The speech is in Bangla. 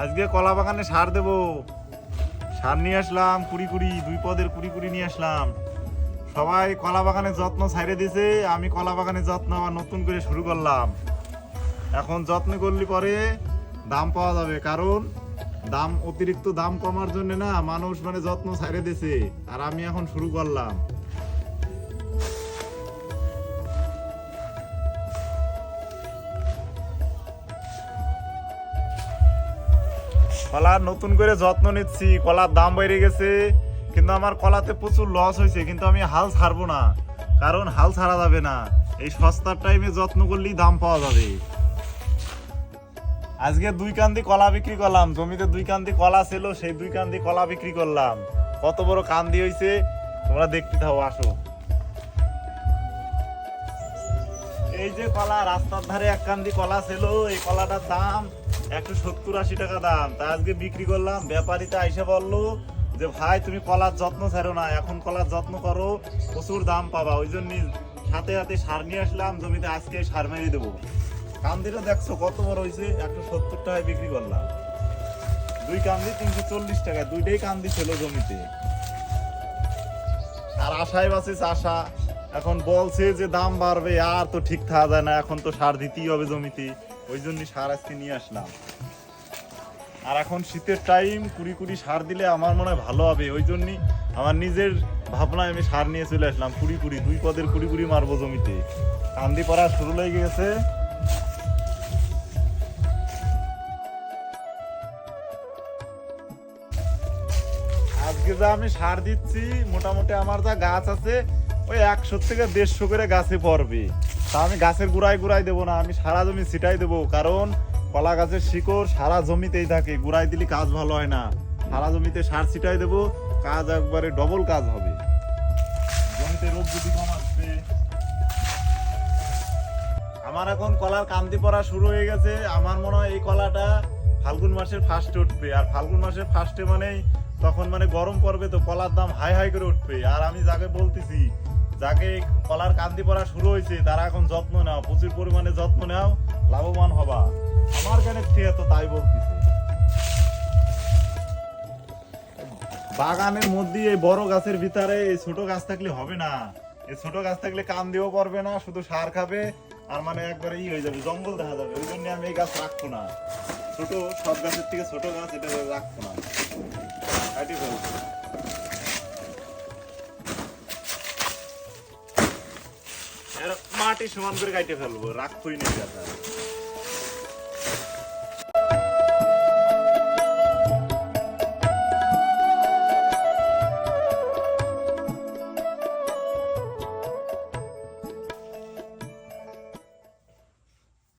আজকে কলা বাগানে সার দেবো। সার নিয়ে আসলাম, কুড়ি কুড়ি, দুই পদের কুড়ি কুড়ি নিয়ে আসলাম। সবাই কলা বাগানের যত্ন ছাইড়ে দিছে, আমি কলা বাগানের যত্ন আবার নতুন করে শুরু করলাম। এখন যত্ন করলে পরে দাম পাওয়া যাবে, কারণ দাম, অতিরিক্ত দাম কমার জন্য না মানুষ মানে যত্ন ছাইড়ে দিছে, আর আমি এখন শুরু করলাম। কলার নতুন করে যত্ন নিচ্ছি, কলার দাম বেড়ে গেছে, কিন্তু আমার কলাতে প্রচুর লস হয়েছে, কিন্তু আমি হাল ছাড়বো না, কারণ হাল ছাড়া যাবে না। এই সস্তার টাইমে যত্ন করলেই দাম পাওয়া যাবে। আজকে দুই কান্দি কলা বিক্রি করলাম, জমিতে দুই কান্দি কলা ছিল, সেই দুই কান্দি কলা বিক্রি করলাম। কত বড় কান্দি হয়েছে তোমরা দেখতে থাও, আসো। এই যে কলা, রাস্তার ধারে এক কান্দি কলা ছিল, এই কলাটার দাম একশো সত্তর আশি টাকা দাম। তা আজকে বিক্রি করলাম। ব্যাপারীটা এসে বলল যে, ভাই, তুমি কলার যত্ন ছাড়ো না। এখন কলার যত্ন করো, প্রচুর দাম পাবা। ওই জন্য সাথে সাথে সার নিয়ে আসলাম। জমিতে আজকে সার মেরে দেবো। কান্দিটা দেখছ কত বড় হয়েছে একশো সত্তর টাকায় বিক্রি করলাম। দুই কান্দি, তিনশো চল্লিশ টাকা। দুইটাই কান্দি ছিল জমিতে। আর আশায় বাসিস আশা এখন বলছে যে, দাম বাড়বে। আর তো ঠিক থাকা যায় না। এখন তো সার দিতেই হবে জমিতে। ওই জন্য সার আজকে নিয়ে আসলাম। আর এখন শীতের টাইম কুড়ি কুড়ি সার দিলে আমার মনে হয় ভালো হবে। ওই জন্যই আমার নিজের ভাবনায় আমি সার নিয়ে চলে আসলাম কুড়ি কুড়ি, দুই পদের কুড়ি কুড়ি মারবো জমিতে। কান্দি পড়া শুরু লেগে গেছে। আজকে যা আমি সার দিচ্ছি, মোটামুটি আমার যা গাছ আছে ওই একশো থেকে দেড়শো করে গাছে পড়বে। তা আমি গাছের গুড়ায় গুড়ায় দেবো না, আমি সারা জমি ছিটাই দেবো, কারণ কলা গাছের শিকড় সারা জমিতেই থাকে গুড়াই দিলে কাজ ভালো হয় না। সারা জমিতে সার ছিটাই দেবো, কাজ একবারে ডবল কাজ হবে। জমিতে রোগ যদি কম আসবে। আমার এখন কলার কান্দি পড়া শুরু হয়ে গেছে। আমার মনে হয় এই কলাটা ফাল্গুন মাসের ফার্স্টে উঠবে। আর ফাল্গুন মাসের ফার্স্টে মানেই তখন মানে গরম পড়বে তো কলার দাম হাই হাই করে উঠবে। আর আমি যাকে বলতেছি যাকে কলার কান্দি পড়া শুরু হয়েছে, তারা এখন যত্ন নাও, প্রচুর পরিমাণে যত্ন নাও, লাভবান হবা। আমার জ্ঞানের থেকে তো তাই বলতেছি। বাগানের মধ্যে এই বড় গাছের ভিতরে এই ছোট গাছ থাকলে হবে না। এই ছোট গাছ থাকলে কান দিয়েও পারবে না, শুধু সার খাবে, আর মানে একবারে ই হয়ে যাবে, জঙ্গল দেখা যাবে। ওই জন্য আমি এই গাছ রাখব না। ছোট সব গাছের থেকে ছোট গাছ এটা রাখব না। মাটি সমান করে কাটে ফেলব রাখতই না।